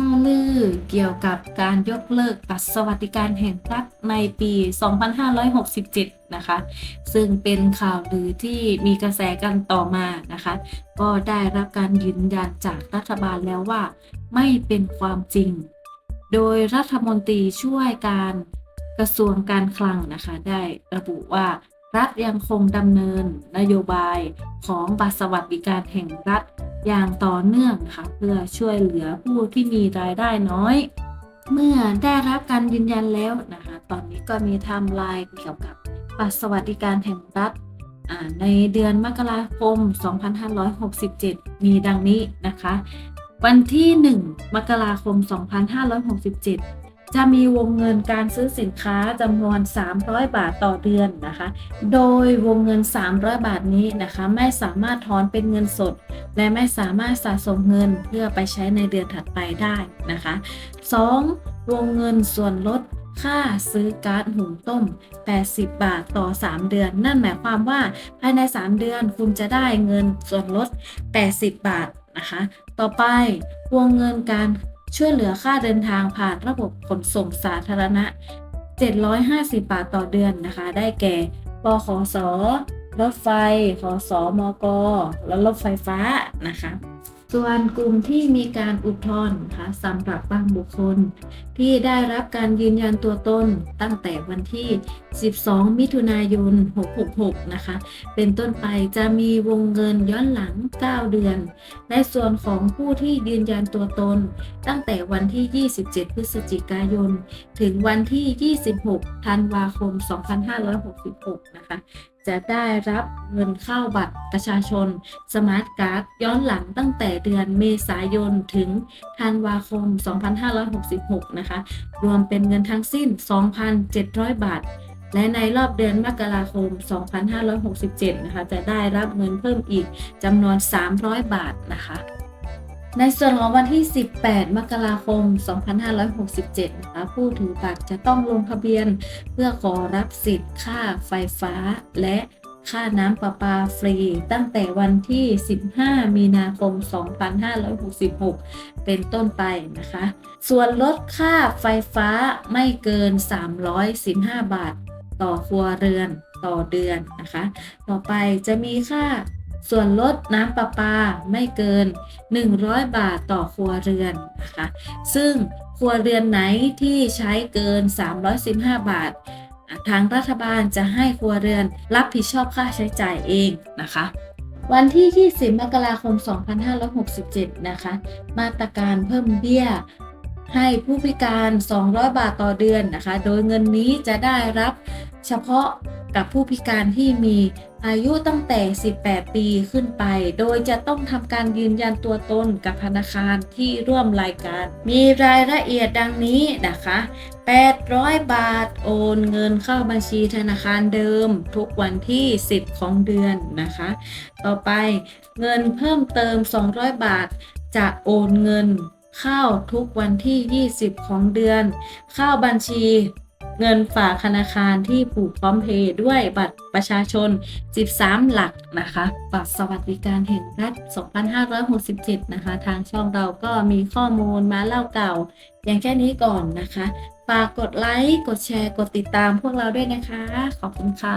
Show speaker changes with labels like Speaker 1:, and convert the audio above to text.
Speaker 1: ข้อลือเกี่ยวกับการยกเลิกบัตรสวัสดิการแห่งรัฐในปี 2567 นะคะ ซึ่งเป็นข่าวลือที่มีกระแสกันต่อมานะคะ ก็ได้รับการยืนยันจากรัฐบาลแล้วว่า ไม่เป็นความจริง โดยรัฐมนตรีช่วยการกระทรวงการคลังนะคะ ได้ระบุว่ารัฐยังคงดำเนินนโยบายของบัตรสวัสดิการแห่งรัฐ อย่างต่อเนื่องนะคะเพื่อช่วยเหลือผู้ที่มีรายได้น้อย เมื่อได้รับการยืนยันแล้วนะคะตอนนี้ก็มีไทม์ไลน์เกี่ยวกับบัตรสวัสดิการแห่งรัฐในเดือนมกราคม 2567 มีดังนี้นะคะ วันที่ 1 มกราคม 2567 จะมีวงเงินการซื้อสินค้าจำนวน 300 บาทต่อเดือนนะคะ โดยวงเงิน 300 บาทนี้นะคะ ไม่สามารถถอนเป็นเงินสด และไม่สามารถสะสมเงินเพื่อไปใช้ในเดือนถัดไปได้นะคะ 2. วงเงินส่วนลดค่าซื้อก๊าซหุงต้ม 80 บาทต่อ 3 เดือน นั่นหมายความว่าภายใน 3 เดือนคุณจะได้เงินส่วนลด 80 บาทนะคะ ต่อไปวงเงินการ ช่วยเหลือค่าเดินทางผ่านระบบขนส่งสาธารณะ 750 บาทต่อเดือนนะคะ ได้แก่บขส รถไฟขสมกและรถไฟฟ้านะคะ ส่วนกลุ่มที่มีการอุทธรณ์นะคะสำหรับบางบุคคล ที่ได้รับการยืนยันตัวตนตั้งแต่วันที่ 12 มิถุนายน 666 นะคะ เป็นต้นไปจะมีวงเงินย้อนหลัง 9 เดือน ในส่วนของผู้ที่ยืนยันตัวตน ตั้งแต่วันที่ 27 พฤศจิกายน ถึงวันที่ 26 ธันวาคม 2566 นะคะ จะได้รับเงินเข้าบัตรประชาชนสมาร์ทการ์ดย้อนหลังตั้งแต่เดือนเมษายนถึงธันวาคม 2566 นะคะ รวมเป็นเงินทั้งสิ้น 2,700 บาท และในรอบเดือนมกราคม 2567 นะคะ จะได้รับเงินเพิ่มอีกจำนวน 300 บาทนะคะ ในส่วนของวันที่ 18 มกราคม 2567 นะคะ ผู้ถือบัตรจะต้องลงทะเบียน เพื่อขอรับสิทธิ์ค่าไฟฟ้าและค่าน้ำประปาฟรี ตั้งแต่วันที่ 15 มีนาคม 2566 เป็นต้นไปนะคะ ส่วนลดค่าไฟฟ้าไม่เกิน 315 บาท ต่อครัวเรือนต่อเดือนนะคะ ต่อไปจะมีค่า ส่วนลดน้ำประปาไม่เกิน 100 บาทต่อครัวเรือนนะคะ ซึ่งครัวเรือนไหนที่ใช้เกิน 315 บาท ทางรัฐบาลจะให้ครัวเรือนรับผิดชอบค่าใช้จ่ายเองนะคะวันที่ 20 มกราคม 2567 นะคะ มาตรการเพิ่มเบี้ย ให้ผู้พิการ 200 บาทต่อเดือนนะคะ โดยเงินนี้จะได้รับเฉพาะ กับผู้พิการที่มีอายุตั้งแต่ 18 ปีขึ้นไป โดยจะต้องทำการยืนยันตัวตนกับธนาคารที่ร่วมรายการ มีรายละเอียดดังนี้นะคะ 800 บาทโอนเงินเข้าบัญชีธนาคารเดิม ทุกวันที่ 10 ของเดือนนะคะ ต่อไปเงินเพิ่มเติม 200 บาท จะโอนเงินเข้าทุกวันที่ 20 ของเดือน เข้าบัญชี เงินฝากธนาคารที่ผูกพร้อมเพย์ด้วยบัตรประชาชน 13 หลักนะคะ บัตรสวัสดิการแห่งรัฐ 2567 นะคะ ทางช่องเราก็มีข้อมูลมาเล่าเก่า อย่างแค่นี้ก่อนนะคะ ฝากกดไลค์ กดแชร์ กดติดตามพวกเราด้วยนะคะ ขอบคุณค่ะ